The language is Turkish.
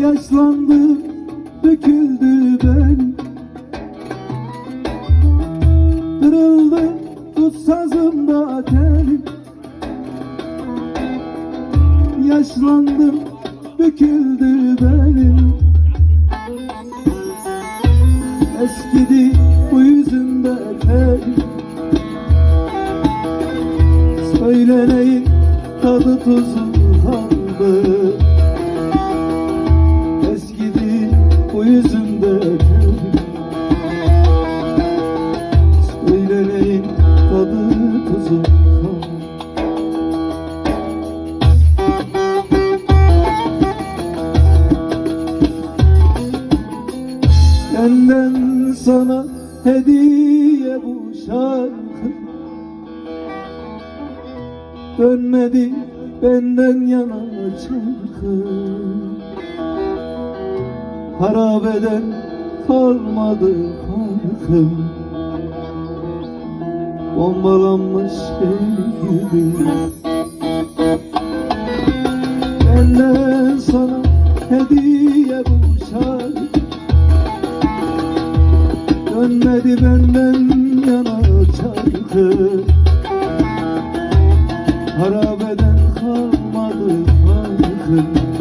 yaşlandı, döküldü ben. Kırıldı tut sazımda telim Yaşlandım, büküldü benim Eskidi bu yüzümde telim Söyleneyim tadı tuzu kaldı Benden sana hediye bu şarkı. Dönmedi benden yana çarkı Harabeden kalmadı farkım Bombalanmış gibi Benden sana hediye bu şarkı. Dönmedi benden yana çarkı. Harabeden kalmadı farkım